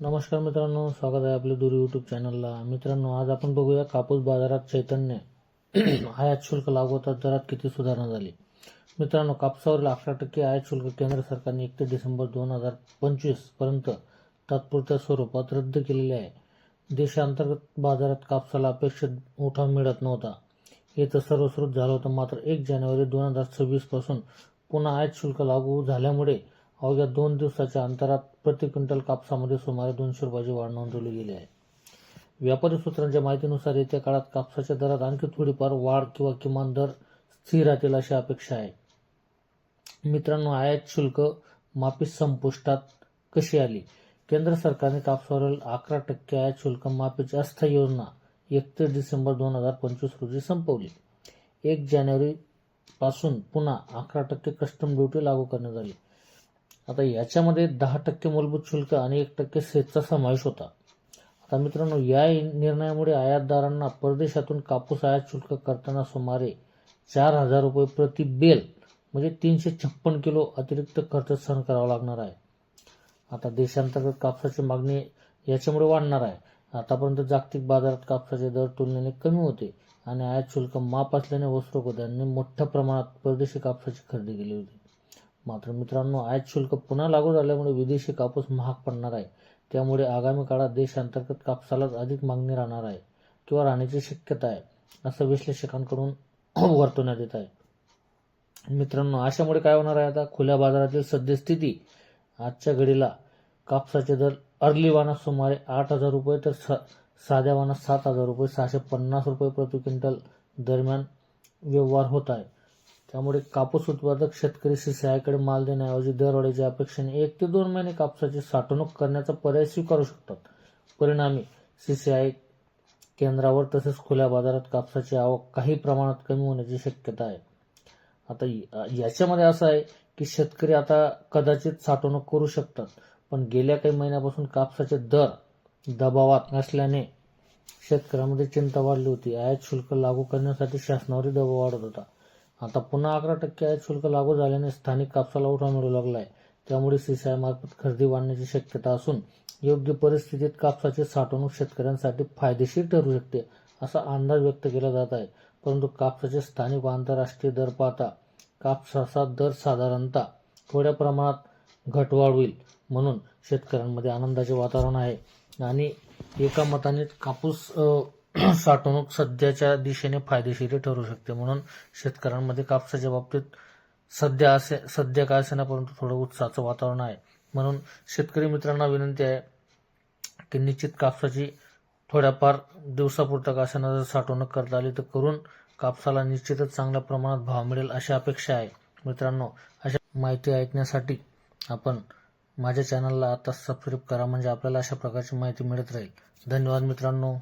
नमस्कार मित्रांनो स्वागत आहे आपल्या दूर यूट्यूब चॅनलला मित्रांनो आज आपण बघूया कापूस बाजारात चैतन्य आयात शुल्क लागू होतात दरात किती सुधारणा झाली. मित्रांनो कापसावरील अकरा टक्के आयात शुल्क केंद्र सरकारने एक ते डिसेंबर दोन हजार पंचवीसपर्यंत तात्पुरत्या स्वरूपात रद्द केलेले आहे. देशांतर्गत बाजारात कापसाला अपेक्षित मोठा मिळत नव्हता. हे तर सर्वस्रोत झालं होतं मात्र एक जानेवारी दोन हजार सव्वीसपासून पुन्हा आयात शुल्क लागू झाल्यामुळे अवघ्या दोन दिवसाच्या अंतरात प्रति क्विंटल कापसामध्ये सुमारे दोनशे रुपयाची वाढ नोंदवली गेली आहे. व्यापारी सूत्रांच्या माहितीनुसार येत्या काळात कापसाच्या दरात आणखी थोडीफार वाढ किंवा किमान दर स्थिर राहतील अशी अपेक्षा आहे. मित्रांनो आयात शुल्क माफी संपुष्टात कशी आली? केंद्र सरकारने कापसावरील अकरा टक्के आयात शुल्क माफीची अस्थायी योजना एकतीस डिसेंबर दोन हजार पंचवीस रोजी संपवली. एक जानेवारी पासून पुन्हा अकरा टक्के कस्टम ड्युटी लागू करण्यात आली. आता याच्यामध्ये दहा टक्के मूलभूत शुल्क आणि एक टक्के सेसचा समावेश होता. आता मित्रांनो या निर्णयामुळे आयातदारांना परदेशातून कापूस आयात शुल्क करताना सुमारे चार हजार रुपये प्रति बेल म्हणजे तीनशे छप्पन किलो अतिरिक्त खर्च सहन करावा लागणार आहे. आता देशांतर्गत कापसाची मागणी याच्यामुळे वाढणार आहे. आतापर्यंत जागतिक बाजारात कापसाचे दर तुलनेने कमी होते आणि आयात शुल्क माफ असल्याने वस्त्रोद्योगांनी मोठ्या प्रमाणात परदेशी कापसाची खरेदी केली होती. मात्र मित्रांनो आयात शुल्क पुन्हा लागू झाल्यामुळे विदेशी कापूस महाग पडणार आहे. त्यामुळे आगामी काळात देशांतर्गत कापसालाच अधिक मागणी राहणार आहे किंवा राहण्याची शक्यता आहे असं विश्लेषकांकडून वर्तवण्यात येत आहे. मित्रांनो अशामुळे काय होणार आहे आता? खुल्या बाजारातील सद्यस्थिती. आजच्या घडीला कापसाचे दर अर्ली वाना सुमारे आठ हजार रुपये तर सा साध्या वाना सात हजार रुपये सहाशे पन्नास रुपये प्रति क्विंटल दरम्यान व्यवहार होत आहे. त्यामुळे कापूस उत्पादक शेतकरी सीसीआयकडे माल देण्याऐवजी दरवाढीच्या अपेक्षेने एक ते दोन महिने कापसाची साठवणूक करण्याचा पर्याय स्वीकारू शकतात. परिणामी सीसीआय केंद्रावर तसेच खुल्या बाजारात कापसाची आवक काही प्रमाणात कमी होण्याची शक्यता आहे. आता याच्यामध्ये असं आहे की शेतकरी आता कदाचित साठवणूक करू शकतात पण गेल्या काही महिन्यापासून कापसाचे दर दबावात असल्याने शेतकऱ्यांमध्ये चिंता वाढली होती. आयात शुल्क लागू करण्यासाठी शासनावरही दबाव वाढत होता. आता पुन्हा अकरा टक्के आयात शुल्क लागू झाल्याने स्थानिक कापसाला उठा मिळू लागला आहे त्यामुळे सीसीआय मार्फत खरेदी वाढण्याची शक्यता असून योग्य परिस्थितीत कापसाची साठवणूक शेतकऱ्यांसाठी फायदेशीर ठरू शकते असा अंदाज व्यक्त केला जात आहे. परंतु कापसाचे स्थानिक व आंतरराष्ट्रीय दर पाहता कापसाचा दर साधारणतः थोड्या प्रमाणात घटवाढ होईल म्हणून शेतकऱ्यांमध्ये आनंदाचे वातावरण आहे. आणि एका मताने कापूस साठवणूक सध्याच्या दिशेने फायदेशीर ठरू शकते. म्हणून शेतकऱ्यांमध्ये कापसाच्या बाबतीत सध्या असे सध्या काय असेना परंतु थोडं उत्साहाचं वातावरण आहे. म्हणून शेतकरी मित्रांना विनंती आहे की निश्चित कापसाची थोड्याफार दिवसापुरता का असेना जर साठवणूक करता आली तर करून कापसाला निश्चितच चांगल्या प्रमाणात भाव मिळेल अशी अपेक्षा आहे. मित्रांनो अशा माहिती ऐकण्यासाठी आपण माझ्या चॅनलला आता सबस्क्राईब करा. म्हणजे आपल्याला अशा प्रकारची माहिती मिळत राहील. धन्यवाद मित्रांनो.